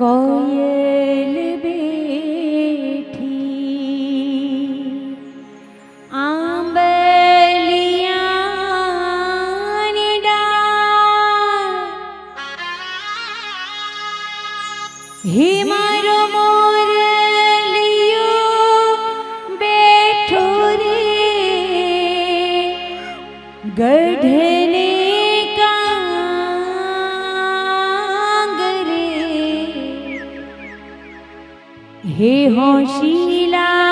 কোয়েল বেঠি। আম্বলিয়ান হিমার মোর লিও বেঠো রে। হে হশিলা